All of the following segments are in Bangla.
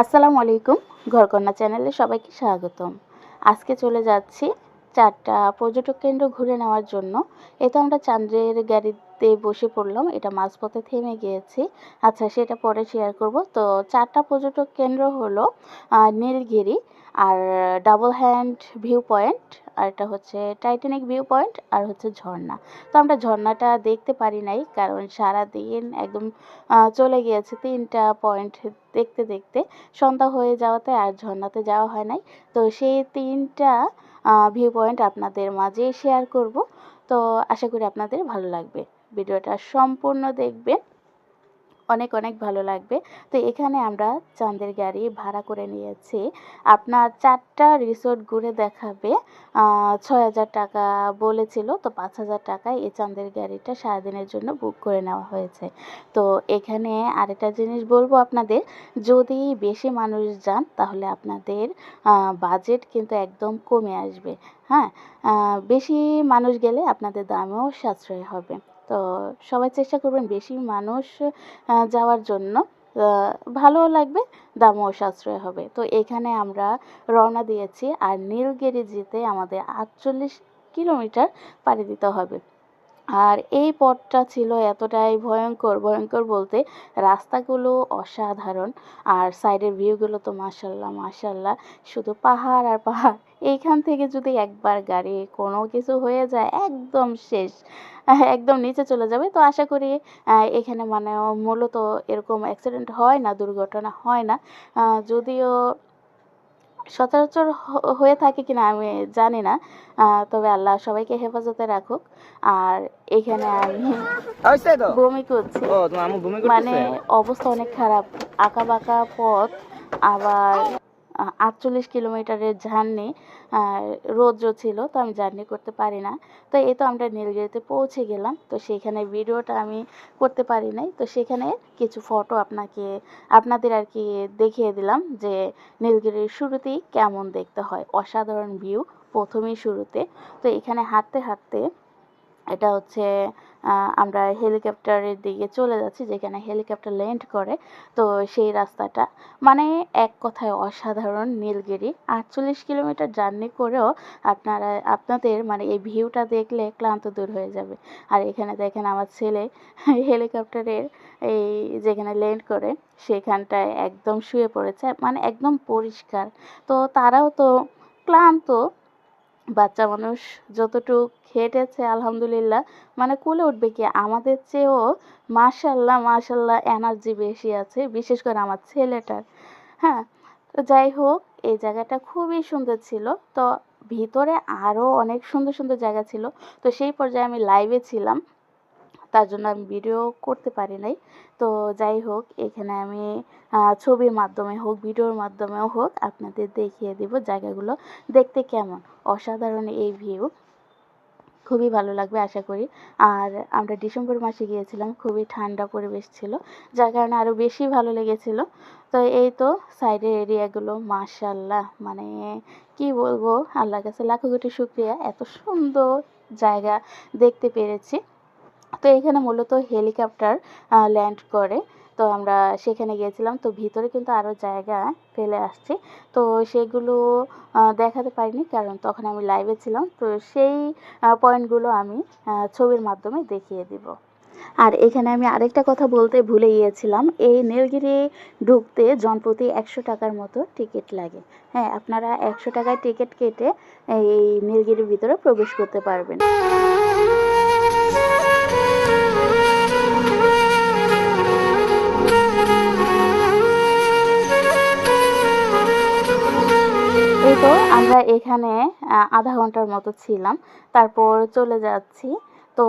আসসালামু আলাইকুম, ঘরকন্যা চ্যানেলে সবাইকে স্বাগতম। আজকে চলে যাচ্ছি চারটা পর্যটক কেন্দ্র ঘুরে নেওয়ার জন্য। এ তো আমরা চান্দ্রের গাড়িতে বসে পড়লাম। এটা মাঝপথে থেমে গিয়েছি। আচ্ছা সেটা পরে শেয়ার করব। তো চারটা পর্যটক কেন্দ্র হলো নীলগিরি আর ডাবল হ্যান্ড ভিউ পয়েন্ট আর এটা হচ্ছে টাইটানিক ভিউ পয়েন্ট আর হচ্ছে ঝর্ণা। তো আমরা ঝর্ণাটা দেখতে পারি নাই, কারণ সারা দিন একদম চলে গিয়েছে তিনটা পয়েন্ট দেখতে দেখতে। সন্ধ্যা হয়ে যাওয়াতে আর ঝর্ণাতে যাওয়া হয় নাই। তো সেই তিনটা ভিউ পয়েন্ট আপনাদের মাঝে শেয়ার করব। তো আশা করি আপনাদের ভালো লাগবে। ভিডিওটা সম্পূর্ণ দেখবেন। অনেক অনেক ভালো লাগবে। তো এখানে আমরা চাঁদের গাড়ি ভাড়া করে নিয়েছি। আপনার চারটা রিসোর্ট ঘুরে দেখাবে। ছয় হাজার টাকা বলেছিল, তো পাঁচ হাজার টাকায় এই চাঁদের গাড়িটা সারাদিনের জন্য বুক করে নেওয়া হয়েছে। তো এখানে আরেকটা জিনিস বলব আপনাদের, যদি বেশি মানুষ যান, তাহলে আপনাদের বাজেট কিন্তু একদম কমে আসবে। হ্যাঁ? বেশি মানুষ গেলে আপনাদের দামেও সাশ্রয় হবে। তো সবাই চেষ্টা করবেন বেশি মানুষ যাওয়ার জন্য। ভালোও লাগবে, দামও সাশ্রয় হবে। তো এখানে আমরা রওনা দিয়েছি আর নীলগিরি যেতে আমাদের আটচল্লিশ কিলোমিটার পাড়ি দিতে হবে। আর এই পথটা ছিল এতটাই ভয়ঙ্কর ভয়ঙ্কর বলতে রাস্তাগুলো অসাধারণ। আর সাইডের ভিউগুলো তো মাশাল্লাহ মাশাল্লাহ। শুধু পাহাড় আর পাহাড় এইখান থেকে যদি একবার গাড়ি কোনো কিছু হয়ে যায় একদম শেষ একদম নিচে চলে যাবে। তো আশা করি এখানে মানে মূলত এরকম অ্যাক্সিডেন্ট হয় না দুর্ঘটনা হয় না। যদিও সচরাচর হয়ে থাকে কিনা আমি জানি না। তবে আল্লাহ সবাইকে হেফাজতে রাখুক। আর এখানে আমি বমি করছি। মানে অবস্থা অনেক খারাপ। আঁকা বাঁকা পথ আবার আটচল্লিশ কিলোমিটারের জার্নি রোদ্র ছিল, তো আমি জার্নি করতে পারি না। তো এই তো আমরা নীলগিরিতে পৌঁছে গেলাম, তো সেখানে ভিডিওটা আমি করতে পারি নাই। তো সেখানে কিছু ফটো আপনাকে, আপনাদের আর কি দেখিয়ে দিলাম যে নীলগিরির শুরুতেই কেমন দেখতে হয়। অসাধারণ ভিউ প্রথমেই শুরুতে। তো এখানে হাঁটতে হাঁটতে এটা হচ্ছে আমরা হেলিকপ্টারের দিকে চলে যাচ্ছি, যেখানে হেলিকপ্টার ল্যান্ড করে। তো সেই রাস্তাটা মানে এক কথায় অসাধারণ নীলগিরি। আটচল্লিশ কিলোমিটার জার্নি করেও আপনারা, আপনাদের মানে এই ভিউটা দেখলে ক্লান্ত দূর হয়ে যাবে। আর এখানে দেখেন আমার ছেলে হেলিকপ্টারের এই যেখানে ল্যান্ড করে, সেখানটায় একদম শুয়ে পড়েছে মানে একদম পরিষ্কার। তো তারাও তো ক্লান্ত বাচ্চা মানুষ যতটুক খেটেছে, আলহামদুলিল্লাহ মানে কুলে উঠবে কি? আমাদের চেয়েও মাশাল্লাহ মাশাল্লাহ এনার্জি বেশি আছে, বিশেষ করে আমার ছেলেটার। হ্যাঁ তো যাই হোক, এই জায়গাটা খুবই সুন্দর ছিল। তো ভিতরে আরও অনেক সুন্দর সুন্দর জায়গা ছিল। তো সেই পর্যায়ে আমি লাইভে ছিলাম। তার জন্য আমি ভিডিও করতে পারি নাই। তো যাই হোক, এখানে আমি ছবির মাধ্যমে হোক, ভিডিওর মাধ্যমেও হোক, আপনাদের দেখিয়ে দিব জায়গাগুলো। দেখতে কেমন? অসাধারণ এই ভিউ খুবই ভালো লাগবে আশা করি। আর আমরা ডিসেম্বর মাসে গিয়েছিলাম, খুবই ঠান্ডা পরিবেশ ছিল, যার কারণে আরও বেশি ভালো লেগেছিল। তো এই তো সাইডের এরিয়াগুলো মাশাল্লাহ মানে কি বলব? আল্লাহর কাছে লাখো কোটি শুক্রিয়া। এত সুন্দর জায়গা দেখতে পেরেছি। তো এখানে মূলত হেলিকপ্টার ল্যান্ড করে। তো আমরা সেখানে গিয়েছিলাম। তো ভিতরে কিন্তু আরও জায়গা ফেলে আসছি। তো সেগুলো দেখাতে পারিনি কারণ তখন আমি লাইভে ছিলাম। তো সেই পয়েন্টগুলো আমি ছবির মাধ্যমে দেখিয়ে দিব। আর এখানে আমি আরেকটা কথা বলতে ভুলে গিয়েছিলাম। এই নীলগিরি ঢুকতে জনপ্রতি একশো টাকার মতো টিকিট লাগে। হ্যাঁ আপনারা একশো টাকায় টিকিট কেটে এই নীলগিরির ভিতরে প্রবেশ করতে পারবেন। আমরা এখানে আধা ঘণ্টার মতো ছিলাম। তারপর চলে যাচ্ছি। তো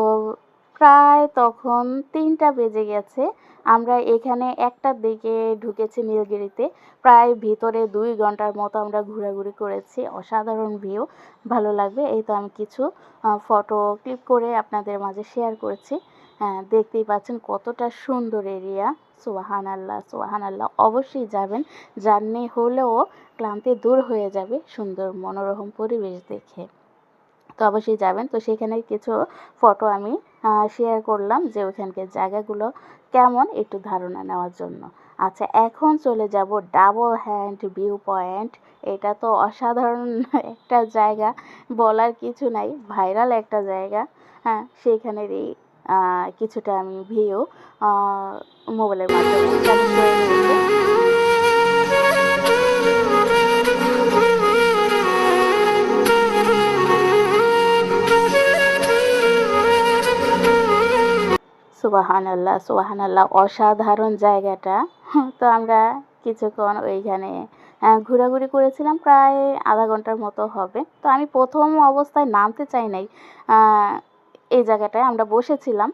প্রায় তখন তিনটা বেজে গেছে। আমরা এখানে একটার দিকে ঢুকেছি নীলগিরিতে। প্রায় ভিতরে দুই ঘণ্টার মতো আমরা ঘোরাঘুরি করেছি। অসাধারণ ভিউ, ভালো লাগবে। এই তো আমি কিছু ফটো ক্লিক করে আপনাদের মাঝে শেয়ার করেছি। হ্যাঁ দেখতেই পাচ্ছেন কতটা সুন্দর এরিয়া। সোহান আল্লাহ সোহান আল্লাহ অবশ্যই যাবেন। জার্নি হলেও ক্লান্তি দূর হয়ে যাবে সুন্দর মনোরম পরিবেশ দেখে। তো অবশ্যই যাবেন। তো সেখানে কিছু ফটো আমি শেয়ার করলাম যে ওখানকার জায়গাগুলো কেমন একটু ধারণা নেওয়ার জন্য। আচ্ছা এখন চলে যাব ডাবল হ্যান্ড ভিউ পয়েন্ট এটা তো অসাধারণ একটা জায়গা বলার কিছু নাই। ভাইরাল একটা জায়গা হ্যাঁ সেইখানেরই আহ, কিছুটা আমি ভিও মোবাইলের মাধ্যমে সুবাহান আল্লাহ সুবাহান আল্লাহ অসাধারণ জায়গাটা। তো আমরা কিছুক্ষণ ওইখানে ঘোরাঘুরি করেছিলাম, প্রায় আধা ঘণ্টার মতো হবে। তো আমি প্রথম অবস্থায় নামতে চাই নাই। এই জায়গাটায় আমরা বসেছিলাম।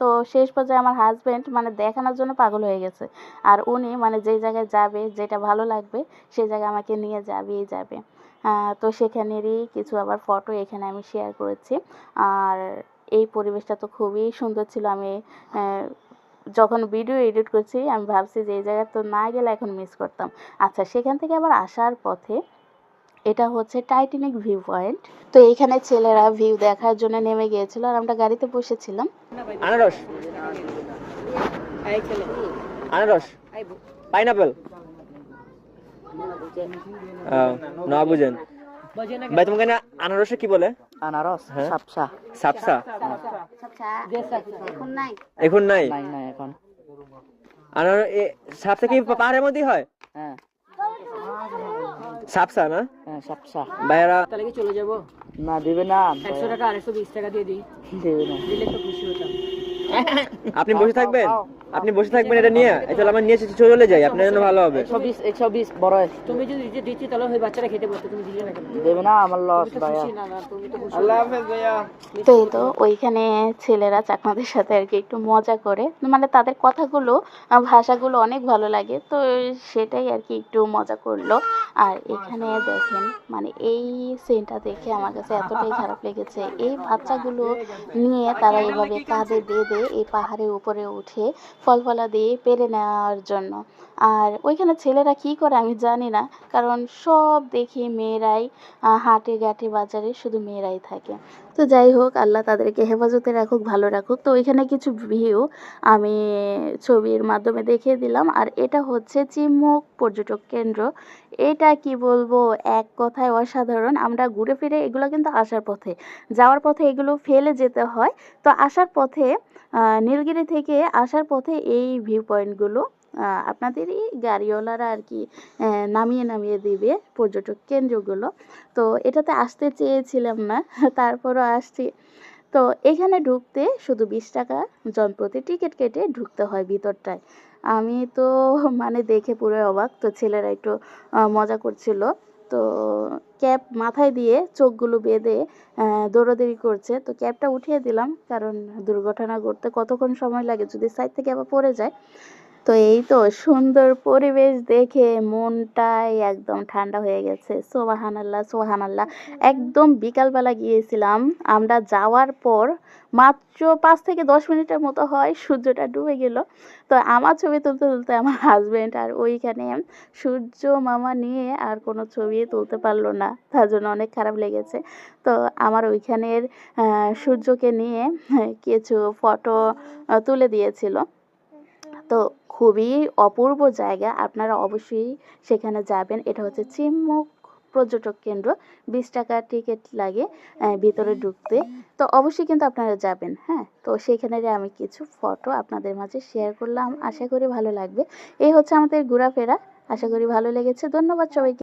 তো শেষ পর্যায়ে আমার হাজব্যান্ড মানে দেখানোর জন্য পাগল হয়ে গেছে। আর উনি মানে যেই জায়গায় যাবে, যেটা ভালো লাগবে, সেই জায়গায় আমাকে নিয়ে যাবেই যাবে। তো সেখানেরই কিছু আবার ফটো এখানে আমি শেয়ার করেছি। আর এই পরিবেশটা তো খুবই সুন্দর ছিল। আমি যখন ভিডিও এডিট করছি, আমি ভাবছি যে এই জায়গায় তো না গেলে এখন মিস করতাম। আচ্ছা সেখান থেকে আবার আসার পথে এটা হচ্ছে টাইটানিক ভিউ পয়েন্ট তো এইখানে ছেলেরা ভিউ দেখার জন্য নেমে গিয়েছিল আর আমরা গাড়িতে বসেছিলাম। আনারস। আনারস। পাইনাপেল। না বুঝেন ভাই তোমাকে না আনারসে কি বলে? আনারস হ্যাঁ? সাপসা। সাপসা। এখন নাই। এখন নাই? নাই এখন। আনার এ সাপসা কি পাহাড়ের মধ্যে হয়? হ্যাঁ। সাপসা না? হ্যাঁ সাপসা। ভাইয়ারা তাহলে কি চলে যাব? না দেবে না। একশো টাকা আড়াইশো বিশ টাকা দিয়ে দিই। দেবে না। দিলে একটু খুশি হতাম। আপনি বসে থাকবেন? আপনি বসে থাকবেন এটা নিয়ে? তাহলে আমার নিয়ে চলে যাই আপনার জন্য ভালো হবে। একশো বিশ একশো বিশ বড় তুমি যদি দিতে দিচ্ছি তাহলে ওই বাচ্চারা খেতে পারতো তুমি দিলে না কেন? দেবে না আমার লস তুমি তো ভাইয়া। না না তুমি তো তো এই তো ওইখানে ছেলেরা চাকমাদের সাথে আর কি একটু মজা করে। মানে তাদের কথাগুলো ভাষাগুলো অনেক ভালো লাগে তো সেটাই আর কি একটু মজা করল। আর এখানে দেখেন মানে এই সিনটা দেখে আমার কাছে এতটাই খারাপ লেগেছে। এই বাচ্চাগুলো নিয়ে তারা এভাবে কাঁধে বেঁধে এই পাহাড়ের উপরে উঠে ফল ফলা দিয়ে পেরে নেওয়ার জন্য। আর ওইখানে ছেলেরা কি করে আমি জানি না, কারণ সব দেখি মেয়েরাই হাটে ঘাটে বাজারে শুধু মেয়েরাই থাকে। তো যাই হোক, আল্লাহ তাদেরকে হেফাজতে রাখুক, ভালো রাখুক। তো ওইখানে কিছু ভিউ আমি ছবির মাধ্যমে দেখিয়ে দিলাম। আর এটা হচ্ছে চিম্মুক পর্যটক কেন্দ্র। এটা কি বলব? এক কথায় অসাধারণ। আমরা ঘুরে ফিরে এগুলো কিন্তু আসার পথে। যাওয়ার পথে এগুলো ফেলে যেতে হয়। তো আসার পথে নীলগিরি থেকে আসার পথে এই ভিউ পয়েন্টগুলো আপনাদেরই গাড়িওয়ালারা আর কি নামিয়ে নামিয়ে দিবে পর্যটক কেন্দ্রগুলো। তো এটাতে আসতে চেয়েছিলাম না, তারপরও আসছি। তো এখানে ঢুকতে শুধু বিশ টাকা জনপ্রতি টিকিট কেটে ঢুকতে হয় ভিতরটায়। আমি তো মানে দেখে পুরো অবাক, তো ছেলেরা একটু মজা করছিল। তো ক্যাপ মাথায় দিয়ে চোখগুলো বেঁধে দৌড়াদৌড়ি করছে। তো ক্যাপটা উঠিয়ে দিলাম, কারণ দুর্ঘটনা ঘটতে কতক্ষণ সময় লাগে যদি সাইড থেকে আবার পড়ে যায়। তো এই তো সুন্দর পরিবেশ দেখে মনটাই একদম ঠান্ডা হয়ে গেছে। সোবাহান আল্লাহ সোহান আল্লাহ একদম বিকালবেলা গিয়েছিলাম। আমরা যাওয়ার পর মাত্র পাঁচ থেকে দশ মিনিটের মতো হয় সূর্যটা ডুবে গেল। তো আমার ছবি তুলতে তুলতে আমার হাজবেন্ড আর ওইখানে সূর্য মামা নিয়ে আর কোনো ছবি তুলতে পারল না। তার জন্য অনেক খারাপ লেগেছে। তো আমার ওইখানের সূর্যকে নিয়ে কিছু ফটো তুলে দিয়েছিল। তো খুবই অপূর্ব জায়গা, আপনারা অবশ্যই সেখানে যাবেন। এটা হচ্ছে চিম্মুক পর্যটক কেন্দ্র, বিশ টাকা টিকিট লাগে ভিতরে ঢুকতে। তো অবশ্যই কিন্তু আপনারা যাবেন হ্যাঁ? তো সেখানে আমি কিছু ফটো আপনাদের মাঝে শেয়ার করলাম, আশা করি ভালো লাগবে। এই হচ্ছে আমাদের ঘোরাফেরা, আশা করি ভালো লেগেছে। ধন্যবাদ সবাইকে।